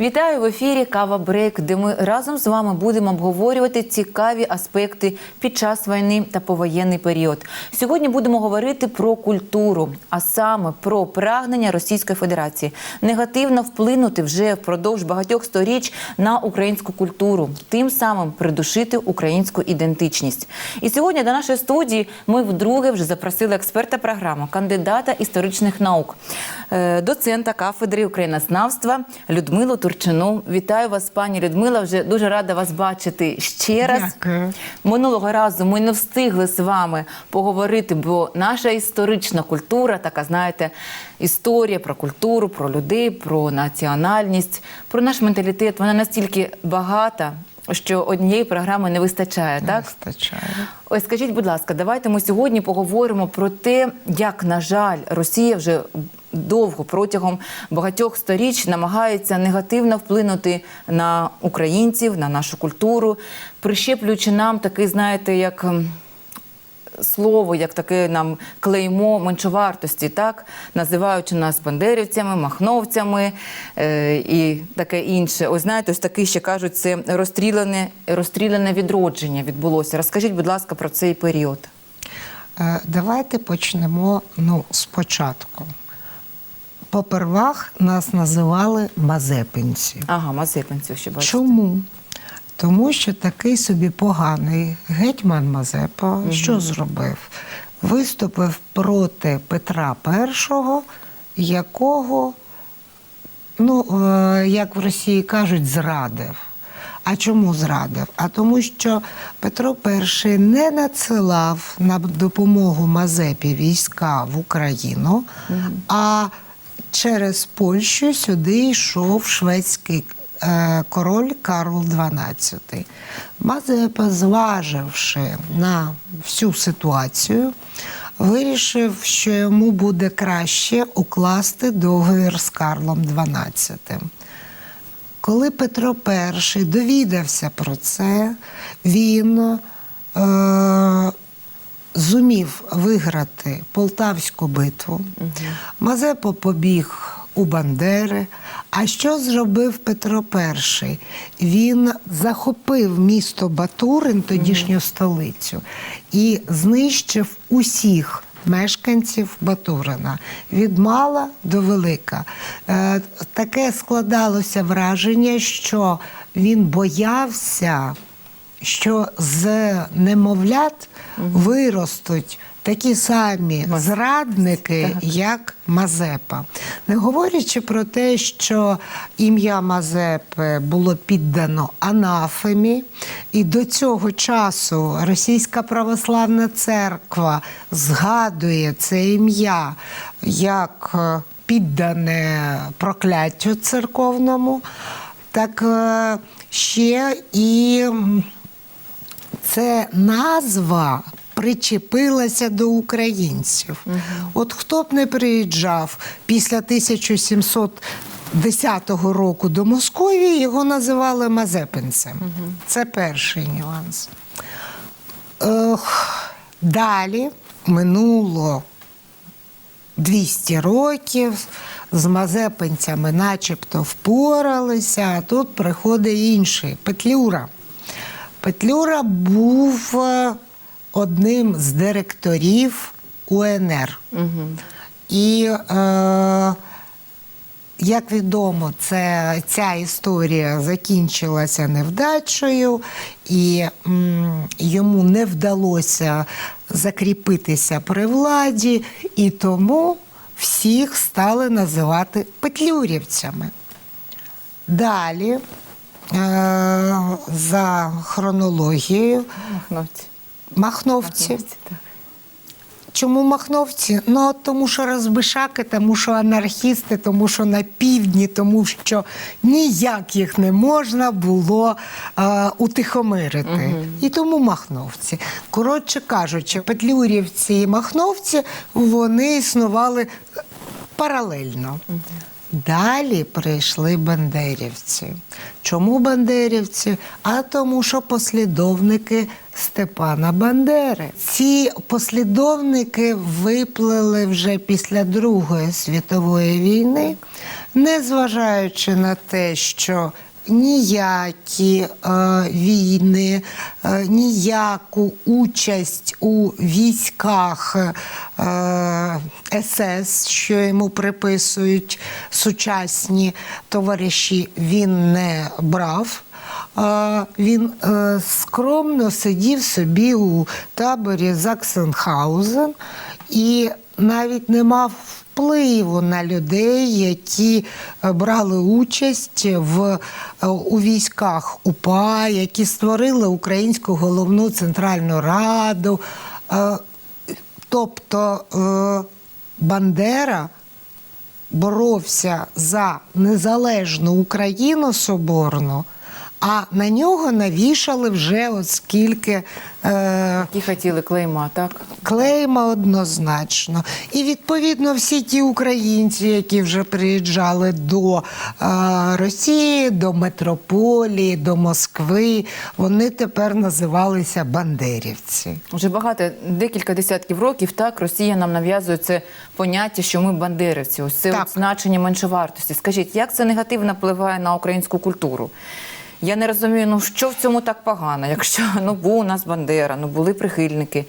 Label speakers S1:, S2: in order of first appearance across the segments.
S1: Вітаю в ефірі Кава Брейк, де ми разом з вами будемо обговорювати цікаві аспекти під час війни та повоєнний період. Сьогодні будемо говорити про культуру, а саме про прагнення Російської Федерації негативно вплинути вже впродовж багатьох сторіч на українську культуру, тим самим придушити українську ідентичність. І сьогодні до нашої студії ми вдруге вже запросили експерта програми, кандидата історичних наук, доцента кафедри українознавства Людмилу Турчину. Вітаю вас, пані Людмила. Вже дуже рада вас бачити ще раз.
S2: Дякую.
S1: Минулого разу ми не встигли з вами поговорити, бо наша історична культура, така знаєте, історія про культуру, про людей, про національність, про наш менталітет. Вона настільки багата, що однієї програми не вистачає. Так
S2: Вистачає.
S1: Ось скажіть, будь ласка, давайте ми сьогодні поговоримо про те, як, на жаль, Росія вже довго протягом багатьох сторіч намагається негативно вплинути на українців, на нашу культуру, прищеплюючи нам такий, знаєте, як. ем, Слово, як таке нам клеймо меншовартості, так називаючи нас бандерівцями, махновцями е, і таке інше. Ось знаєте, ось таке ще кажуть, це розстріляне, розстріляне відродження відбулося. Розкажіть, будь ласка, про цей період.
S2: Е, Давайте почнемо ну, спочатку. Попервах нас називали мазепинці.
S1: Ага, Мазепинців ще бачите.
S2: Чому? Тому що такий собі поганий гетьман Мазепа що зробив? Виступив проти Петра І, якого, ну, е, як в Росії кажуть, зрадив. А чому зрадив? А тому, що Петро І не надсилав на допомогу Мазепі війська в Україну, а через Польщу сюди йшов шведський е, король Карл XII. Мазепа, зваживши на всю ситуацію, вирішив, що йому буде краще укласти договір з Карлом XII. Коли Петро І довідався про це, він е, зумів виграти Полтавську битву. Мазепа побіг у Бандери. А що зробив Петро І? Він захопив місто Батурин, тодішню столицю, і знищив усіх мешканців Батурина від мала до велика. Е, таке складалося враження, що він боявся, що з немовлят виростуть такі самі зрадники, як Мазепа. Не говорячи про те, що ім'я Мазепи було піддано анафемі, і до цього часу Російська православна церква згадує це ім'я як е, піддане прокляттю церковному, так е, ще і це назва причепилася до українців. От хто б не приїжджав після 1710 року до Московії, його називали Мазепинцем. Це перший нюанс. Ех, далі минуло 200 років. З мазепинцями начебто впоралися, а тут приходить інший Петлюра. Петлюра був е, одним з директорів УНР. І, е, як відомо, це, ця історія закінчилася невдачею, і м, йому не вдалося закріпитися при владі, і тому всіх стали називати петлюрівцями. Далі, за хронологією,
S1: Махновці.
S2: махновці.
S1: Махновці, так.
S2: Чому махновці? Ну, тому що розбишаки, тому що анархісти, тому що на півдні, тому що ніяк їх не можна було е, утихомирити. І тому махновці. Коротше кажучи, петлюрівці і махновці вони існували паралельно. Далі прийшли бандерівці. Чому бандерівці? А тому, що послідовники Степана Бандери. Ці послідовники виплили вже після Другої світової війни. незважаючи на те, що ніякі е, війни, е, ніяку участь у військах е, СС, що йому приписують сучасні товариші, він не брав. Е, Він е, скромно сидів собі у таборі Заксенхаузен і навіть не мав впливу на людей, які е, брали участь в, е, у військах УПА, які створили Українську головну центральну раду. Е, Тобто Бандера боровся за незалежну Україну соборну, а на нього навішали вже от скільки е,
S1: Які хотіли клейма, так?
S2: клейма однозначно. І відповідно всі ті українці, які вже приїжджали до е, Росії, до метрополії, до Москви, вони тепер називалися бандерівці.
S1: Вже багато, декілька десятків років, так, Росія нам нав'язує це поняття, що ми бандерівці. Ось це от значення меншовартості. Скажіть, як це негативно впливає на українську культуру? Я не розумію, ну що в цьому так погано, якщо ну був у нас Бандера, ну були прихильники.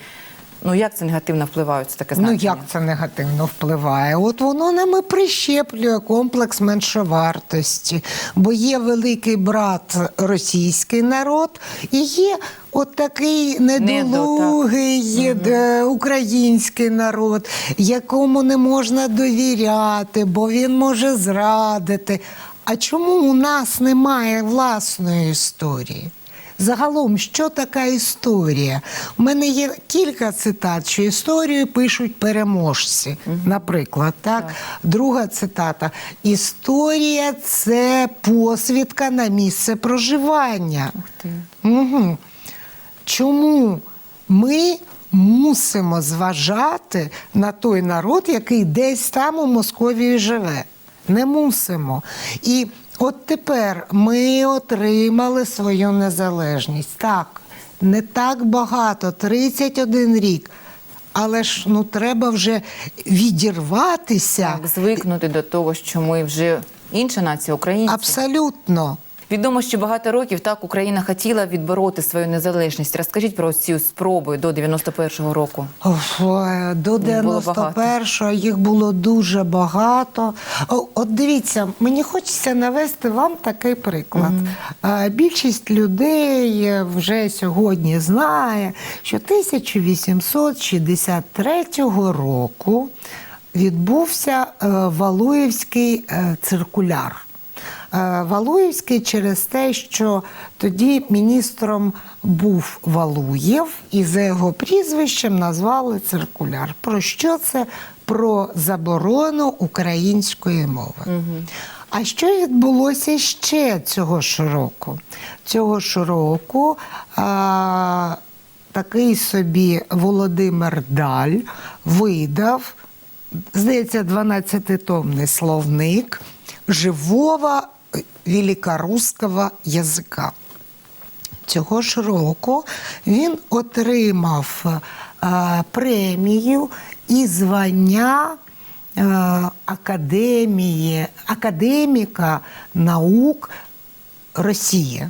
S1: Ну як це негативно впливає це таке значення?
S2: Ну як це негативно впливає? От воно нам і прищеплює комплекс меншовартості, бо є великий брат російський народ і є от такий недолугий е, український народ, якому не можна довіряти, бо він може зрадити. А чому у нас немає власної історії? Загалом, що така історія? У мене є кілька цитат, що історію пишуть переможці. Наприклад, так? Друга цитата: Історія це посвідка на місце проживання.
S1: Ух ти.
S2: Угу. Чому ми мусимо зважати на той народ, який десь там у Московії живе? Не мусимо. І от тепер ми отримали свою незалежність. Так, не так багато, 31 рік. Але ж ну треба вже відірватися.
S1: Так, звикнути до того, що ми вже інша нація, українці.
S2: Абсолютно.
S1: Відомо, що багато років так Україна хотіла відбороти свою незалежність. Розкажіть про ці спроби до 91-го року.
S2: Е, До
S1: Їх було багато.
S2: 91-го їх було дуже багато. О, От дивіться, мені хочеться навести вам такий приклад. Е, Більшість людей вже сьогодні знає, що 1863 року відбувся е, Валуєвський е, циркуляр. Е, Валуєвський через те, що тоді міністром був Валуєв, і за його прізвищем назвали циркуляр. Про що це? Про заборону української мови. А що відбулося ще цього ж року? Цього ж року а, такий собі Володимир Даль видав, здається, 12-томний словник живого великорусского язика. Цього ж року він отримав е, премію і звання е, академії, академіка наук Росії.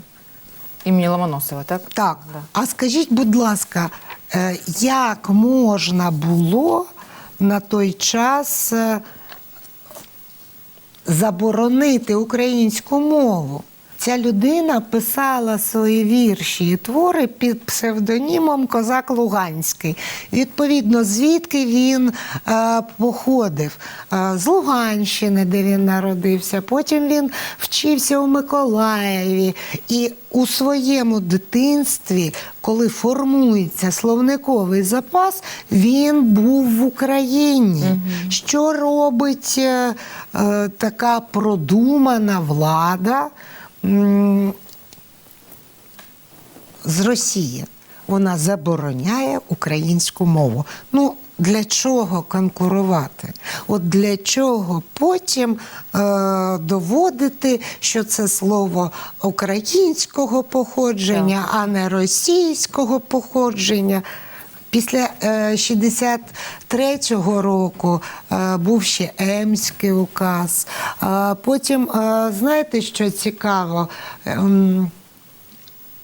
S1: Імені Ломоносова, так?
S2: Так,
S1: Да.
S2: а скажіть, будь ласка, е, як можна було на той час е, заборонити українську мову? Ця людина писала свої вірші і твори під псевдонімом Козак Луганський. Відповідно, звідки він е, походив? Е, з Луганщини, де він народився. Потім він вчився у Миколаєві. І у своєму дитинстві, коли формується словниковий запас, він був в Україні. Що робить е, е, така продумана влада? З Росії. Вона забороняє українську мову. Ну, для чого конкурувати? От для чого потім е, доводити, що це слово українського походження, а не російського походження? Після е, 63-го року е, був ще Емський указ. Е, Потім, е, знаєте, що цікаво? Ем,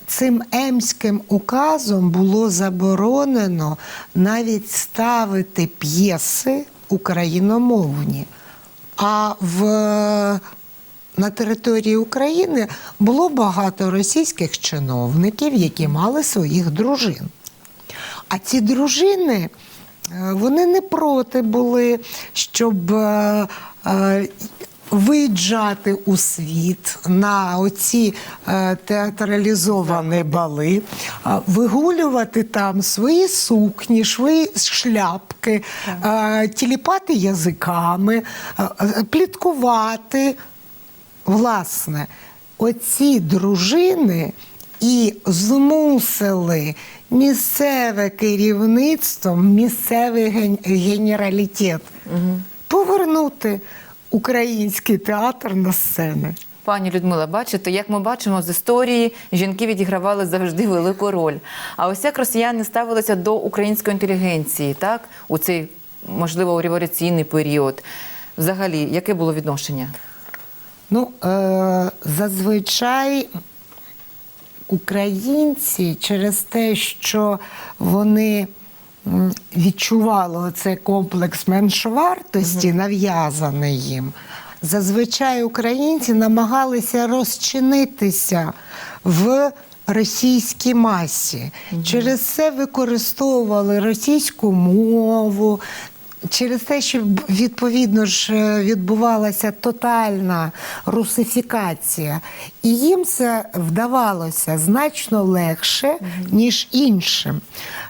S2: Цим емським указом було заборонено навіть ставити п'єси україномовні. А в, на території України було багато російських чиновників, які мали своїх дружин. А ці дружини е, вони не проти були, щоб е, е, виїжджати у світ на оці театралізовані бали, вигулювати там свої сукні, свої шляпки, тіліпати язиками, пліткувати. Власне, оці дружини і змусили місцеве керівництво, місцевий ген- генералітет повернути український театр на сцени.
S1: Пані Людмила, бачите, як ми бачимо з історії, жінки відігравали завжди велику роль. А ось як росіяни ставилися до української інтелігенції, так у цей можливо революційний період. Взагалі, яке було відношення?
S2: Ну, е, зазвичай українці через те, що вони відчували цей комплекс меншовартості, нав'язаний їм. Зазвичай українці намагалися розчинитися в російській масі. Через це використовували російську мову, Через те, що відповідно ж е, відбувалася тотальна русифікація, і їм це вдавалося значно легше, ніж іншим.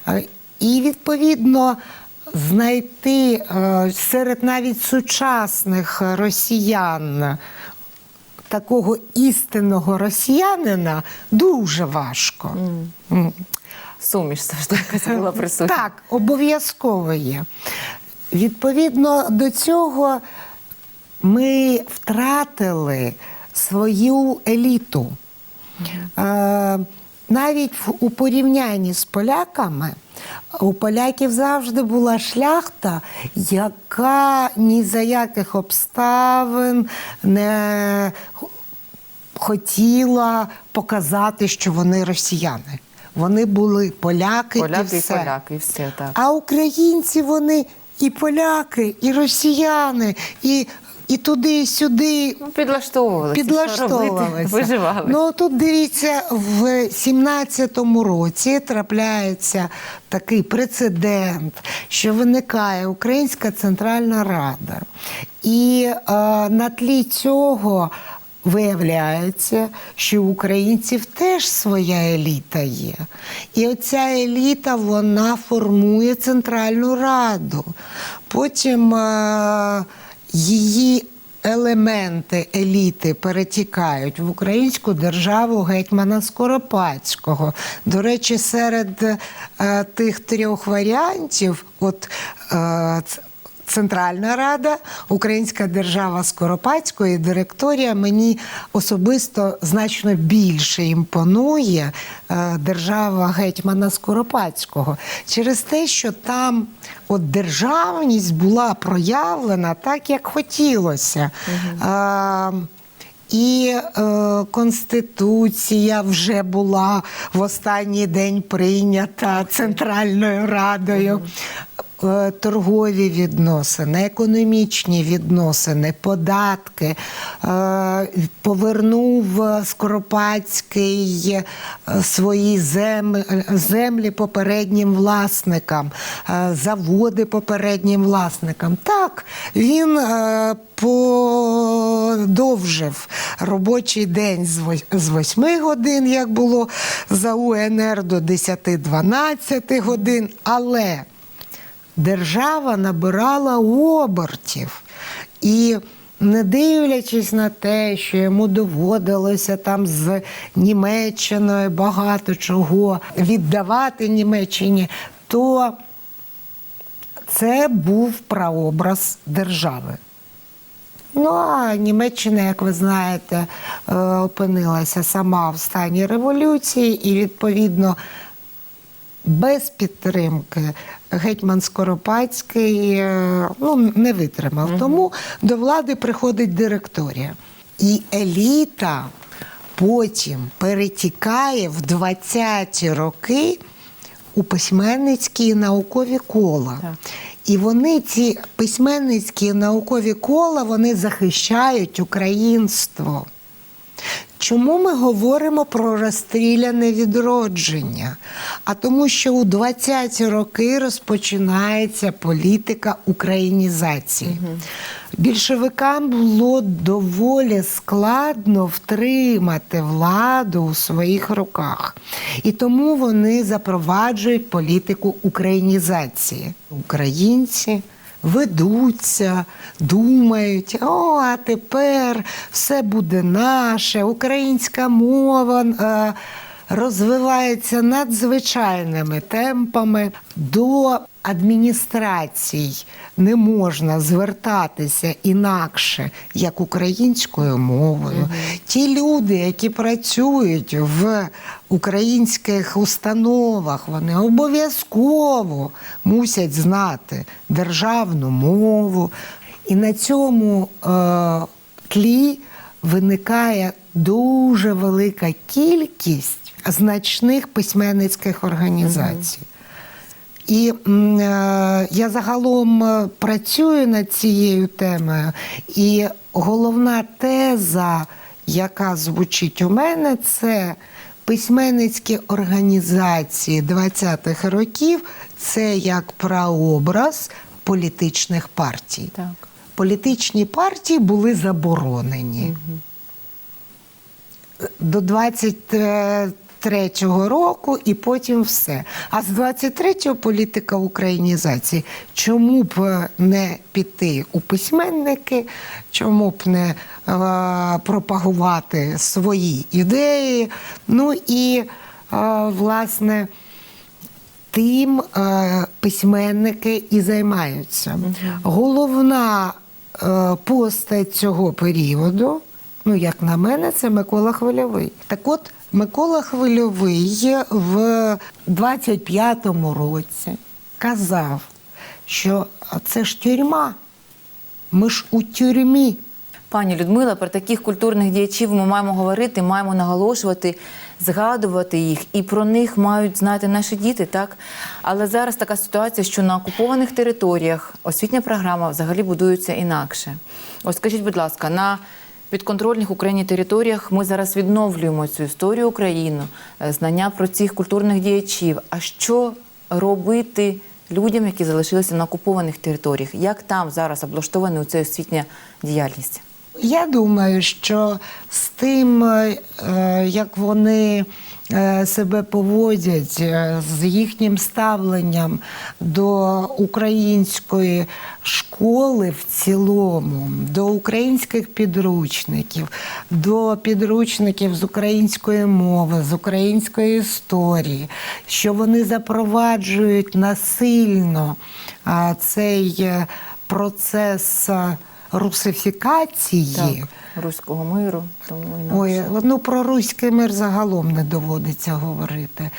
S2: Е, І відповідно знайти е, серед навіть сучасних росіян такого істинного росіянина дуже важко. М.
S1: Суміш завжди була присутня.
S2: Так, обов'язково є. Відповідно до цього ми втратили свою еліту. Е, навіть у порівнянні з поляками у поляків завжди була шляхта, яка ні за яких обставин не хотіла показати, що вони росіяни. Вони були поляки,
S1: Поляки
S2: і
S1: і
S2: все.
S1: поляки, і все так.
S2: А українці вони і поляки, і росіяни, і, і туди, і сюди.
S1: Ну, підлаштовувалися.
S2: Підлаштовувалися.
S1: Виживали.
S2: Ну тут дивіться, в 17-му році трапляється такий прецедент, що виникає Українська Центральна Рада. І е, на тлі цього виявляється, що у українців теж своя еліта є. І оця еліта вона формує Центральну Раду. Потім е, її елементи еліти перетікають в українську державу гетьмана Скоропадського. До речі, серед е, тих трьох варіантів, от е, ц- Центральна Рада, Українська держава Скоропадського і директорія мені особисто значно більше імпонує е, держава гетьмана Скоропадського через те, що там от державність була проявлена так, як хотілося. Е, і е, Конституція вже була в останній день прийнята Центральною Радою. Е, Торгові відносини, економічні відносини, податки. Е, Повернув Скоропадський е, свої землі, попереднім власникам, заводи попереднім власникам. Так, він подовжив робочий день з 8 годин, як було за УНР, до 10-12 годин. Але держава набирала обертів. І не дивлячись на те, що йому доводилося там з Німеччиною багато чого віддавати Німеччині, то це був прообраз держави. Ну а Німеччина, як ви знаєте, е, опинилася сама в стані революції, і відповідно без підтримки гетьман Скоропадський е, ну, не витримав. Тому до влади приходить директорія. І еліта потім перетікає в 20-ті роки у письменницькі і наукові кола.
S1: Так.
S2: І вони, ці письменницькі і наукові кола, вони захищають українство. Чому ми говоримо про розстріляне відродження? А тому, що у 20-ті роки розпочинається політика українізації. Більшовикам було доволі складно втримати владу у своїх руках. І тому вони запроваджують політику українізації. Українці ведуться, думають, о, а тепер все буде наше, українська мова. е, Розвивається надзвичайними темпами до адміністрацій не можна звертатися інакше, як українською мовою. Ті люди, які працюють в українських установах, вони обов'язково мусять знати державну мову. І на цьому е, тлі виникає дуже велика кількість значних письменницьких організацій. І м, е, я загалом е, працюю над цією темою, і головна теза, яка звучить у мене, це письменницькі організації 20-х років, це як прообраз політичних партій.
S1: Так.
S2: Політичні партії були заборонені. До 23-го року і потім все. А з 23-го політика українізації. Чому б е, не піти у письменники, чому б не е, пропагувати свої ідеї? Ну і, е, власне, тим е, письменники і займаються. Головна е, постать цього періоду, ну як на мене, це Микола Хвильовий. Так от Микола Хвильовий в 25-му році казав, що це ж тюрма. Ми ж у тюрмі.
S1: Пані Людмила, про таких культурних діячів ми маємо говорити, маємо наголошувати, згадувати їх, і про них мають знати наші діти, так? Але зараз така ситуація, що на окупованих територіях освітня програма взагалі будується інакше. Ось скажіть, будь ласка, на підконтрольних Україні територіях ми зараз відновлюємо цю історію України, е, знання про цих культурних діячів. А що робити людям, які залишилися на окупованих територіях? Як там зараз облаштована ця освітня діяльність?
S2: Я думаю, що з тим, е, як вони себе поводять, е, з їхнім ставленням до української школи в цілому, до українських підручників, до підручників з української мови, з української історії, що вони запроваджують насильно цей е, процес. Русифікації.
S1: Так, руського миру, тому інакше.
S2: Ой, ну про руський мир загалом не доводиться говорити.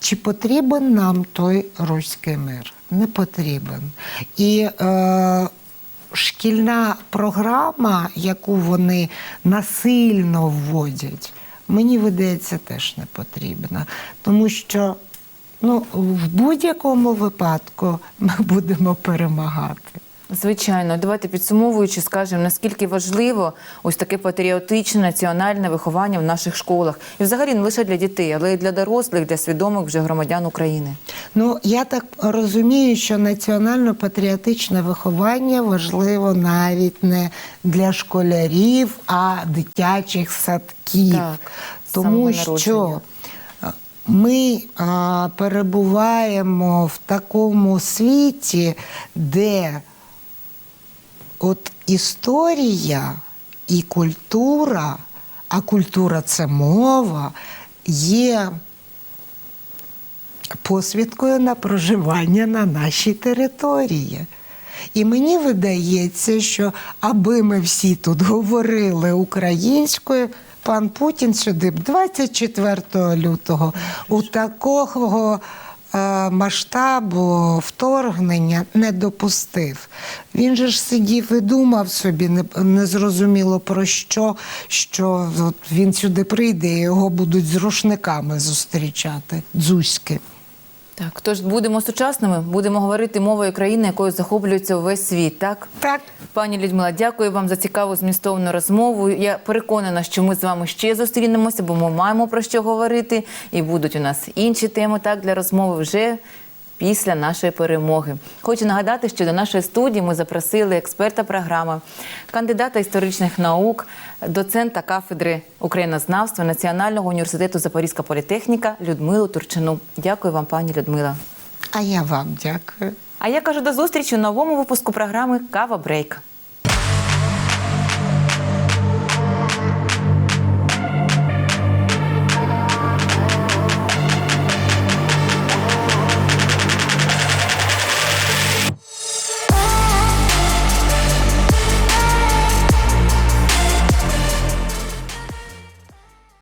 S2: Чи потрібен нам той руський мир? Не потрібен. І е, шкільна програма, яку вони насильно вводять, мені видається, теж не потрібна. Тому що ну, в будь-якому випадку ми будемо перемагати.
S1: Звичайно, давайте підсумовуючи, скажемо, наскільки важливо ось таке патріотичне національне виховання в наших школах, і взагалі не лише для дітей, але й для дорослих, для свідомих вже громадян України.
S2: Ну, я так розумію, що національно-патріотичне виховання важливо навіть не для школярів, а дитячих садків.
S1: Так,
S2: Тому що ми а, перебуваємо в такому світі, де от історія і культура, а культура це мова, є посвідкою на проживання на нашій території. І мені видається, що аби ми всі тут говорили українською, пан Путін сюди б 24 лютого у такого масштабу вторгнення не допустив. Він же ж сидів і думав собі, не, не про що, що от він сюди прийде і його будуть з рушниками зустрічати, дзузьки.
S1: Так, тож будемо сучасними, будемо говорити мовою країни, якою захоплюється увесь світ. Так,
S2: Так.
S1: пані Людмила, дякую вам за цікаву змістовну розмову. Я переконана, що ми з вами ще зустрінемося, бо ми маємо про що говорити, і будуть у нас інші теми так для розмови вже. Після нашої перемоги хочу нагадати, що до нашої студії ми запросили експерта програми, кандидата історичних наук, доцента кафедри українознавства Національного університету Запорізька політехніка Людмилу Турчину. Дякую вам, пані Людмила.
S2: А я вам дякую.
S1: А я кажу до зустрічі у новому випуску програми Кава Брейк.